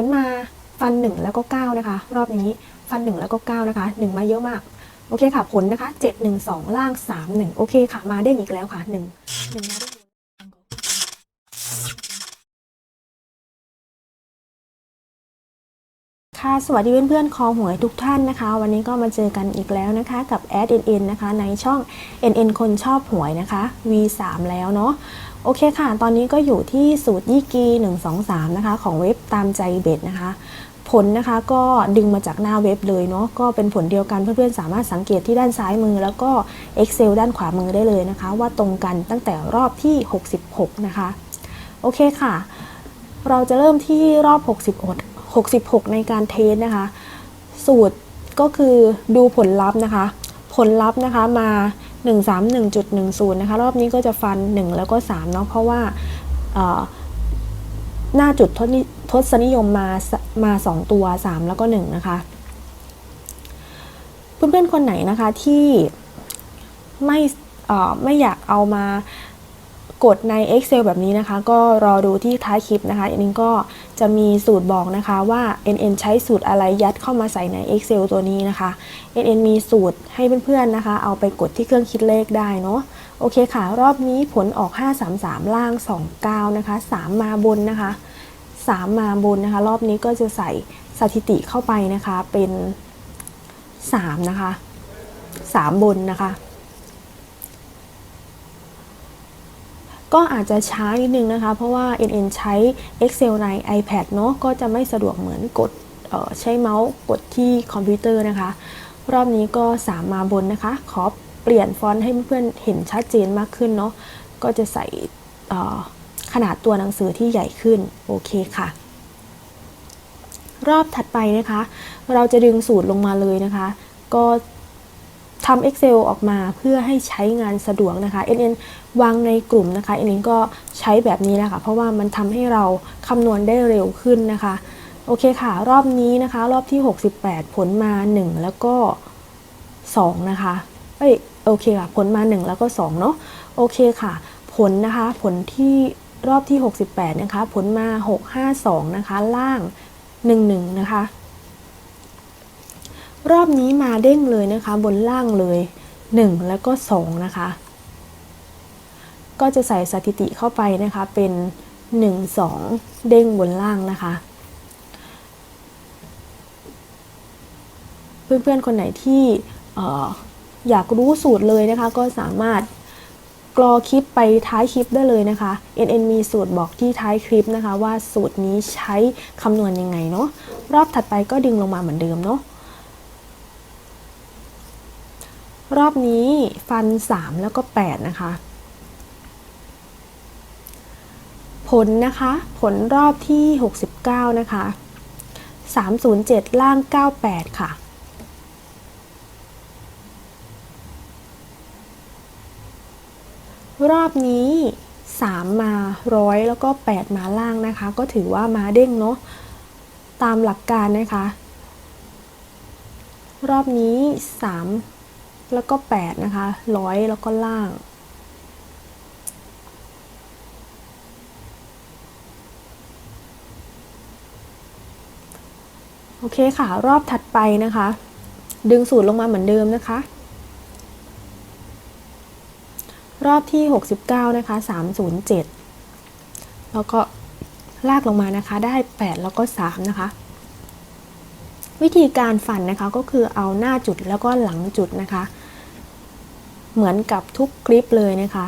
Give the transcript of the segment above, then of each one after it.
ผลมาฟันหนึ่งแล้วก็เก้านะคะ รอบนี้ฟันหนึ่งแล้วก็เก้านะคะหนึ่งมาเยอะมาก โอเคค่ะ ผลนะคะเจ็ดหนึ่งสองล่างสามหนึ่งโอเคค่ะ มาได้อีกแล้วค่ะหนึ่งหนึ่งมาได้ค่ะสวัสดีเพื่อนๆคอหวยทุกท่านนะคะ วันนี้ก็มาเจอกันอีกแล้วนะคะกับแอด NN นะคะในช่อง NN คนชอบหวยนะคะ V3 แล้วเนาะ โอเคค่ะ ตอนนี้ก็อยู่ที่สูตรยี่กี123 นะคะ ของเว็บตามใจเบ็ดนะคะ ผลนะคะก็ดึงมาจากหน้าเว็บเลยเนาะ ก็เป็นผลเดียวกันเพื่อนๆ สามารถสังเกตที่ด้านซ้ายมือ แล้วก็ Excel ด้านขวามือได้เลยนะคะ ว่าตรงกันตั้งแต่รอบที่ 66 นะคะ โอเคค่ะ เราจะเริ่มที่รอบ66 66 ในการเทสนะคะ สูตรก็คือดูผลลัพธ์นะคะ ผลลัพธ์นะคะมา 131.10 นะคะ รอบนี้ก็จะฟัน 1 แล้วก็ 3 เนาะ เพราะว่าหน้าจุดทศทศนิยมมาสมา 2 ตัว 3 แล้วก็ 1 นะคะ เพื่อนๆ คนไหนนะคะที่ไม่ไม่อยากเอามากดใน Excel แบบนี้นะคะ ก็รอดูที่ท้ายคลิปนะคะอันนี้ก็ จะมีสูตรบอกนะคะว่า NN ใช้สูตรอะไรยัดเข้ามาใส่ใน Excel ตัวนี้นะคะ NN มีสูตรให้เพื่อนๆนะคะ เอาไปกดที่เครื่องคิดเลขได้เนาะโอเคค่ะ รอบนี้ผลออก 533 ล่าง 29 นะคะ 3 มาบนนะคะ 3 มาบนนะคะ รอบนี้ก็จะใส่สถิติเข้าไปนะคะเป็น 3 นะคะ 3 บนนะคะ ก็อาจจะช้านิดนึงนะคะ เพราะว่า NN ใช้ Excel ใน iPad เนาะก็จะไม่สะดวกเหมือนกดใช้เมาส์กดที่คอมพิวเตอร์นะคะ รอบนี้ก็3มมาบนนะคะ ขอเปลี่ยนฟอนต์ให้เพื่อนๆเห็นชัดเจนมากขึ้นเนาะก็จะใส่ขนาดตัวหนังสือที่ใหญ่ขึ้น โอเคค่ะ รอบถัดไปนะคะ เราจะดึงสูตรลงมาเลยนะคะ ก็ ทำ Excel ออกมาเพื่อให้ใช้งานสะดวกนะคะ NN วางในกลุ่มนะคะ NN ก็ใช้แบบนี้นะค่ะ เพราะว่ามันทำให้เราคำนวณได้เร็วขึ้นนะคะ โอเคค่ะ รอบนี้นะคะ รอบที่ 68 ผลมา 1 แล้วก็ 2 นะคะ เอ้ย โอเคค่ะ ผลมา 1 แล้วก็ 2 เนาะ โอเคค่ะ ผลนะคะ ผลที่รอบที่ 68 นะคะ ผลมา 652 นะคะ ล่าง 11 นะคะ รอบนี้มาเด้งเลยนะคะ บนล่างเลย 1 แล้วก็ 2 นะคะ ก็จะใส่สถิติเข้าไปนะคะเป็น 1 2 เด้งบนล่างนะคะ เพื่อนๆ คนไหนที่อออยากรู้สูตรเลยนะคะก็สามารถกรอคลิปไปท้ายคลิปได้เลยนะคะ NN มีสูตรบอกที่ท้ายคลิปนะคะ ว่าสูตรนี้ใช้คำนวณยังไงเนาะรอบถัดไปก็ดึงลงมาเหมือนเดิมเนาะ รอบนี้ฟัน 3 แล้วก็ 8 นะคะ ผลนะคะ ผลรอบที่ 69 นะคะ 307 ล่าง 98 ค่ะ รอบนี้ 3 มาร้อยแล้วก็ 8 มาล่างนะคะ ก็ถือว่ามาเด้งเนาะตามหลักการนะคะ รอบนี้ 3 แล้วก็ 8 นะคะร้อยแล้วก็ล่าง โอเคค่ะ รอบถัดไปนะคะ ดึงสูตรลงมาเหมือนเดิมนะคะ รอบที่ 69 นะคะ 307 แล้วก็ลากลงมานะคะ ได้ 8 แล้วก็ 3 นะคะวิธีการฟันนะคะก็คือเอาหน้าจุดแล้วก็หลังจุดนะคะ เหมือนกับทุกคลิปเลยนะคะ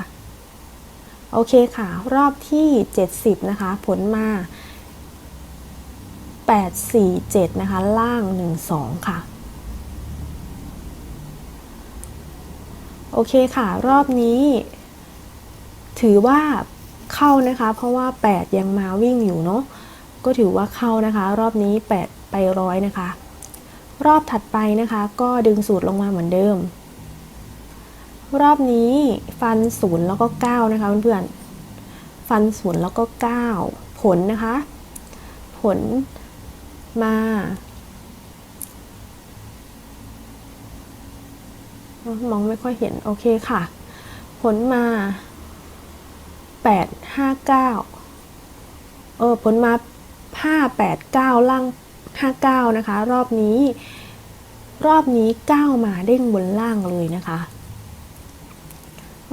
โอเคค่ะ รอบที่ 70 นะคะ ผลมา 847 นะคะ ล่าง 12 ค่ะ โอเคค่ะ รอบนี้ ถือว่าเข้านะคะ เพราะว่า 8 ยังมาวิ่งอยู่เนาะก็ถือว่าเข้านะคะ รอบนี้ 8 ไปร้อยนะคะ รอบถัดไปนะคะ ก็ดึงสูตรลงมาเหมือนเดิม รอบนี้ฟัน0แล้วก็9นะคะเพื่อนๆ ฟัน0แล้วก็9ผลนะคะ ผลมามองไม่ค่อยเห็น โอเคค่ะ ผลมา 8 5 9 เออ ผลมา 589 ล่าง 59 นะคะ รอบนี้ รอบนี้ 9 มาเด้งบนล่างเลยนะคะ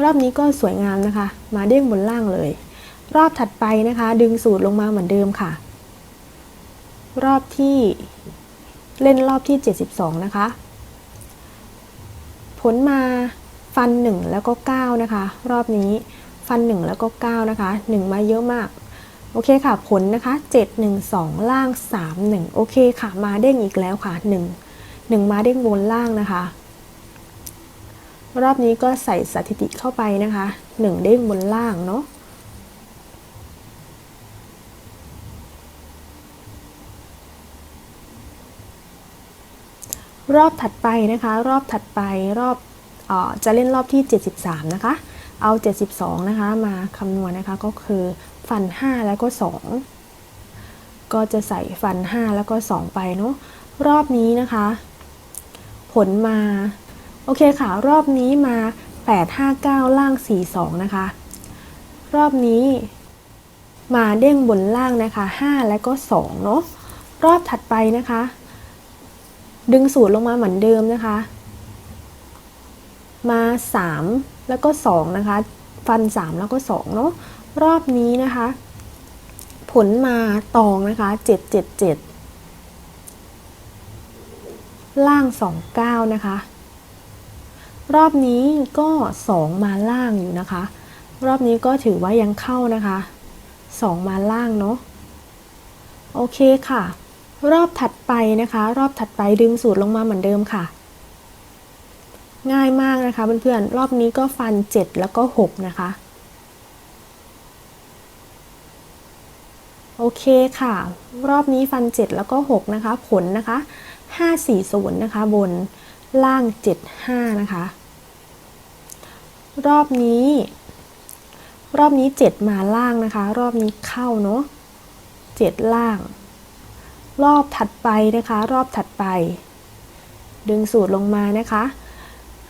รอบนี้ก็สวยงามนะคะ มาเด้งบนล่างเลย รอบถัดไปนะคะ ดึงสูตรลงมาเหมือนเดิมค่ะ รอบที่เล่นรอบที่ 72 นะคะ ผลมาฟัน 1 แล้วก็ 9 นะคะ รอบนี้ฟัน 1 แล้วก็ 9 นะคะ 1 มาเยอะมาก โอเคค่ะ ผลนะคะ 7 1 2 ล่าง 3 1 โอเคค่ะ มาเด้งอีกแล้วค่ะ 1 1 มาเด้งบนล่างนะคะ รอบนี้ก็ใส่สถิติเข้าไปนะคะ 1 เด้งบนล่างเนาะรอบถัดไปนะคะ รอบถัดไปรอบออจะเล่นรอบที่ 73 นะคะ เอา 72 นะคะ มาคำนวณนะคะก็คือฟัน 5 แล้วก็ 2 ก็จะใส่ฟัน 5 แล้วก็ 2 ไปเนาะรอบนี้นะคะ ผลมา โอเคค่ะ รอบนี้มา 859 ล่าง 42 นะคะ รอบนี้มาเด้งบนล่างนะคะ 5 แล้วก็ 2 เนาะรอบถัดไปนะคะ ดึงสูตรลงมาเหมือนเดิมนะคะ มา 3 แล้วก็ 2 นะคะ ฟัน 3 แล้วก็ 2 เนาะรอบนี้นะคะ ผลมาตองนะคะ 777 ล่าง 29 นะคะ รอบนี้ก็ 2 มาล่างอยู่นะคะ รอบนี้ก็ถือว่ายังเข้านะคะ 2 มาล่างเนาะโอเคค่ะ รอบถัดไปนะคะ รอบถัดไปดึงสูตรลงมาเหมือนเดิมค่ะ ง่ายมากนะคะเพื่อนๆรอบนี้ก็ฟัน 7 แล้วก็ 6 นะคะ โอเคค่ะ รอบนี้ฟัน 7 แล้วก็ 6 นะคะ ผลนะคะ 540นะคะบน ล่าง 75 นะคะ รอบนี้ รอบนี้ 7 มาล่างนะคะ รอบนี้เข้าเนาะ7 ล่าง รอบถัดไปนะคะ รอบถัดไป ดึงสูตรลงมานะคะ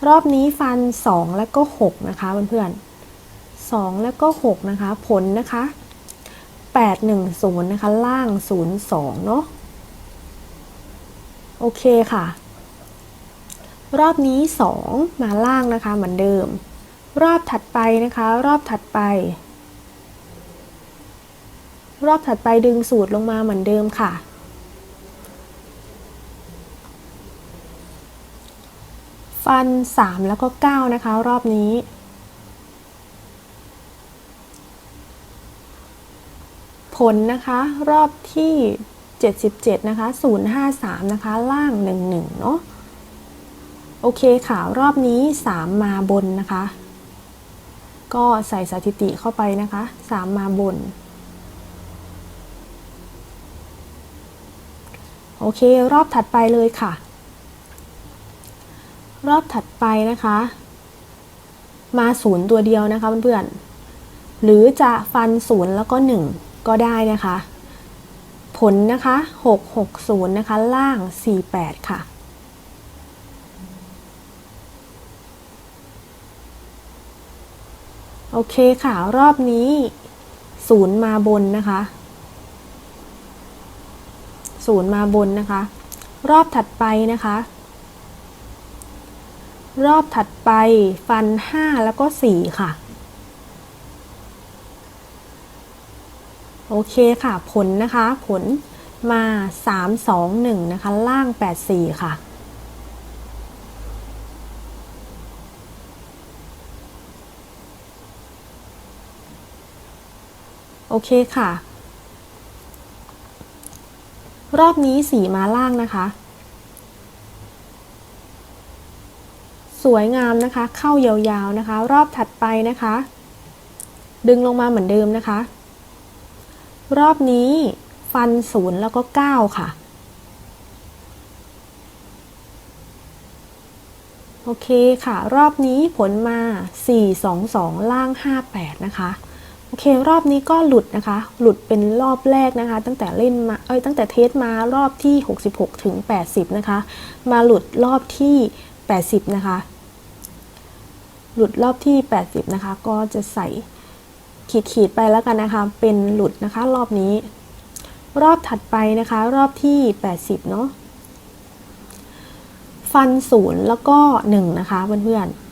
รอบนี้ฟัน 2 แล้วก็ 6 นะคะเพื่อนๆ2แล้วก็ 6 นะคะ ผลนะคะ810 นะคะ ล่าง 02 เนาะโอเคค่ะ รอบนี้ 2 มาล่างนะคะเหมือนเดิม รอบถัดไปนะคะ รอบถัดไป รอบถัดไปดึงสูตรลงมาเหมือนเดิมค่ะ ฟัน 3 แล้วก็ 9 นะคะ รอบนี้ผลนะคะรอบที่ 77 นะคะ 053 นะคะ ล่าง 11 เนาะ โอเคค่ะ รอบนี้ 3 มาบนนะคะ ก็ใส่สถิติเข้าไปนะคะ 3 มาบน โอเค รอบถัดไปเลยค่ะ รอบถัดไปนะคะ มาศูนย์ตัวเดียวนะคะเพื่อนๆ หรือจะฟันศูนย์แล้วก็ 1 ก็ได้นะคะ ผลนะคะ 660 นะคะ ล่าง 48 ค่ะ โอเคค่ะ รอบนี้ศูนย์มาบนนะคะศูนย์มาบนนะคะ รอบถัดไปนะคะ รอบถัดไปฟัน 5 แล้วก็ 4 ค่ะ โอเคค่ะ ผลนะคะ ผลมา 3 2 1 นะคะ ล่าง 8 4 ค่ะ อเคค่ะ รอบนี้สีมาล่างนะคะ สวยงามนะคะ เข้ายาวๆนะคะ รอบถัดไปนะคะ ดึงลงมาเหมือนเดิมนะคะ รอบนี้ฟันศูนย์แล้วก็9ค่ะ โอเคค่ะ รอบนี้ผลมา 4 2 2 ล่าง 58 นะคะ อเครอบนี้ก็หลุดนะคะ หลุดเป็นรอบแรกนะคะ ตั้งแต่เล่นมาเอ้ยตั้งแต่เทสมารอบที่ 66 ถึง 80 นะคะ มาหลุดรอบที่ 80 นะคะ หลุดรอบที่ 80 นะคะ ก็จะใส่ขีดขีดไปแล้วกันนะคะ เป็นหลุดนะคะ รอบนี้ รอบถัดไปนะคะ รอบที่ 80 เนาะฟันศูนย์แล้วก็ 1 นะคะเพื่อนๆ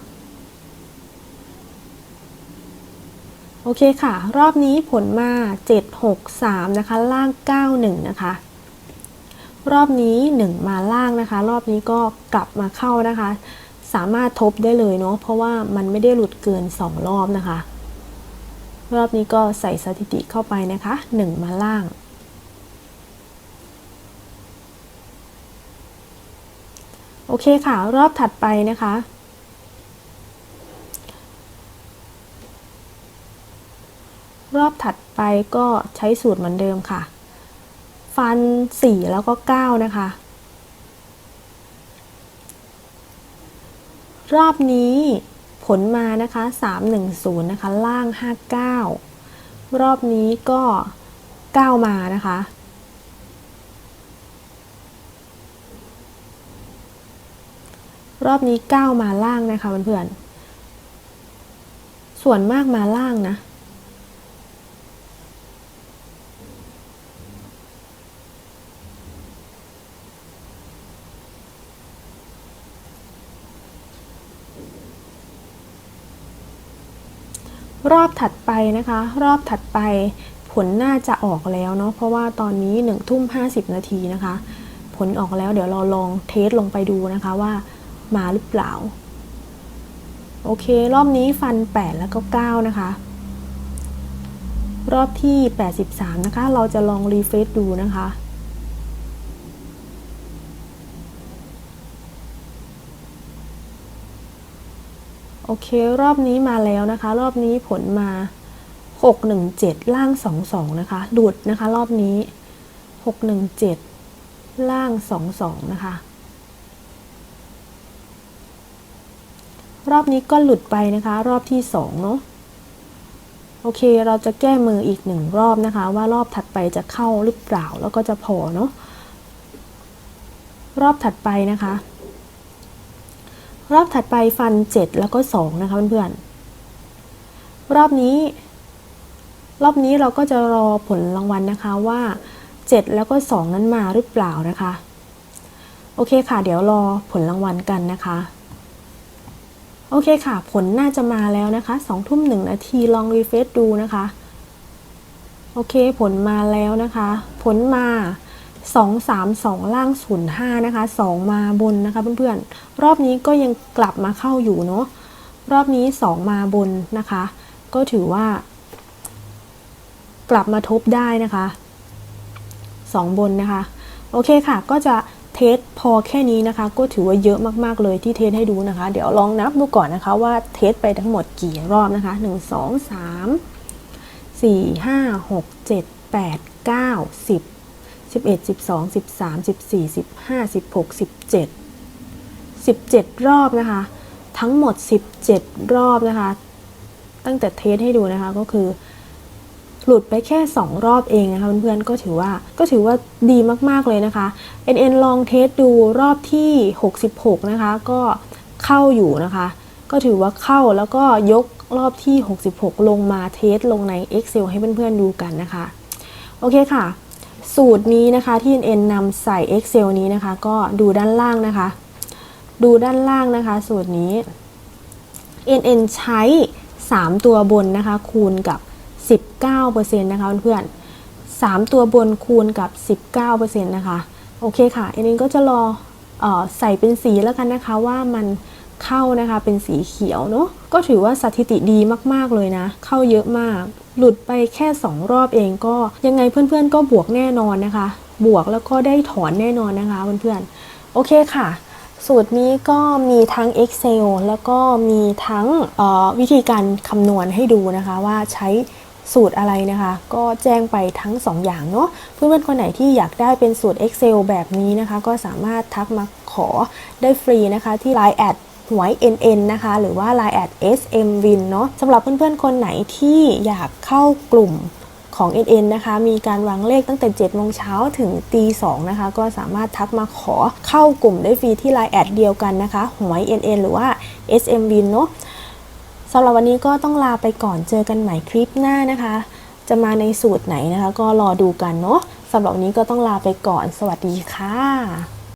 โอเคค่ะ รอบนี้ผลมา 7 6 3 นะคะ ล่าง 9 1 นะคะ รอบนี้ 1 มาล่างนะคะ รอบนี้ก็กลับมาเข้านะคะ สามารถทบได้เลยเนาะ เพราะว่ามันไม่ได้หลุดเกิน 2 รอบนะคะ รอบนี้ก็ใส่สถิติเข้าไปนะคะ 1 มาล่าง โอเคค่ะ รอบถัดไปนะคะ รอบถัดไปก็ใช้สูตรเหมือนเดิมค่ะ ฟัน 4 แล้วก็ 9 นะคะ รอบนี้ผลมานะคะ 310 นะคะ ล่าง 59 รอบนี้ก็ 9 มานะคะ รอบนี้ 9 มาล่างนะคะเพื่อนๆ ส่วนมากมาล่างนะ รอบถัดไปนะคะ รอบถัดไปผลน่าจะออกแล้วเนาะเพราะว่าตอนนี้1ทุ่ม50 นาทีนะคะ ผลออกแล้วเดี๋ยวเราลองเทสลงไปดูนะคะว่ามาหรือเปล่า โอเค รอบนี้ฟัน 8 แล้วก็ 9 นะคะ รอบที่ 83 นะคะ เราจะลองรีเฟรชดูนะคะ โอเค รอบนี้มาแล้วนะคะ รอบนี้ผลมา 617 ล่าง 22 นะคะดูดนะคะ รอบนี้ 617 ล่าง 22 นะคะ รอบนี้ก็หลุดไปนะคะ รอบที่ 2 เนาะโอเค เราจะแก้มืออีกหนึ่งรอบนะคะ ว่ารอบถัดไปจะเข้าหรือเปล่าแล้วก็จะพอเนาะรอบถัดไปนะคะ รอบถัดไปฟัน 7 แล้วก็ 2 นะคะเพื่อนๆ รอบนี้ รอบนี้เราก็จะรอผลรางวัลนะคะว่า 7 แล้วก็ 2 นั้นมาหรือเปล่านะคะ โอเคค่ะ เดี๋ยวรอผลรางวัลกันนะคะ โอเคค่ะ ผลน่าจะมาแล้วนะคะ2ทุ่ม1นาทีลองรีเฟซดูนะคะ โอเคผลมาแล้วนะคะ ผลมา 2 3 2 ล่าง 0 5 นะคะ 2 มาบนนะคะเพื่อนๆ รอบนี้ก็ยังกลับมาเข้าอยู่เนาะ รอบนี้ 2 มาบนนะคะ ก็ถือว่า กลับมาทบได้นะคะ 2 บนนะคะ โอเคค่ะ ก็จะเทสพอแค่นี้นะคะ ก็ถือว่าเยอะมากๆเลยที่เทสให้ดูนะคะ เดี๋ยวลองนับดูก่อนนะคะ ว่าเทสไปทั้งหมดกี่รอบนะคะ 1 2 3 4 5 6 7 8 9 10 11 12 13 14 15 16 17 17 รอบนะคะ ทั้งหมด 17 รอบนะคะ ตั้งแต่เทสให้ดูนะคะก็คือ หลุดไปแค่ 2 รอบเองนะคะเพื่อนๆก็ถือว่าก็ถือว่าดีมากๆเลยนะคะ NN ลองเทสดูรอบที่ 66 นะคะ ก็เข้าอยู่นะคะ ก็ถือว่าเข้าแล้วก็ยกรอบที่ 66 ลงมาเทสลงใน Excel ให้เพื่อนๆดูกันนะคะ โอเคค่ะ สูตรนี้นะคะที่ NN นำใส่ Excel นี้นะคะ ก็ดูด้านล่างนะคะ ดูด้านล่างนะคะ สูตรนี้ NN ใช้ 3 ตัวบนนะคะ คูณกับ 19%นะคะเพื่อนๆ3ตัวบนคูณกับ 19%นะคะโอเคค่ะ NN ก็จะรอออใส่เป็นสีแล้วกันนะคะว่ามันเข้านะคะเป็นสีเขียวเนาะก็ถือว่าสถิติดีมากๆเลยนะ เข้าเยอะมาก หลุดไปแค่ 2 รอบเองก็ยังไงเพื่อนๆก็บวกแน่นอนนะคะ บวกแล้วก็ได้ถอนแน่นอนนะคะเพื่อนๆ โอเคค่ะ สูตรนี้ก็มีทั้ง Excel แล้วก็มีทั้งวิธีการคำนวณให้ดูนะคะว่าใช้สูตรอะไรนะคะ ก็แจ้งไปทั้ง 2 อย่างเนาะเพื่อนๆคนไหนที่อยากได้เป็นสูตร Excel แบบนี้นะคะ ก็สามารถทักมาขอได้ฟรีนะคะที่ Line แอด หวย NN นะคะ หรือว่า Line แอด SMWin เนาะสำหรับเพื่อนๆ คนไหนที่อยากเข้ากลุ่มของ NN นะคะ มีการวางเลขตั้งแต่7โมงเช้าถึงตี2นะคะ ก็สามารถทักมาขอเข้ากลุ่มได้ฟรีที่ Line แอดเดียวกันนะคะ หวย NN หรือว่า SMWin เนาะสำหรับวันนี้ก็ต้องลาไปก่อนเจอกันใหม่คลิปหน้านะคะ จะมาในสูตรไหนนะคะ ก็รอดูกันเนาะสำหรับวันนี้ก็ต้องลาไปก่อน สวัสดีค่ะ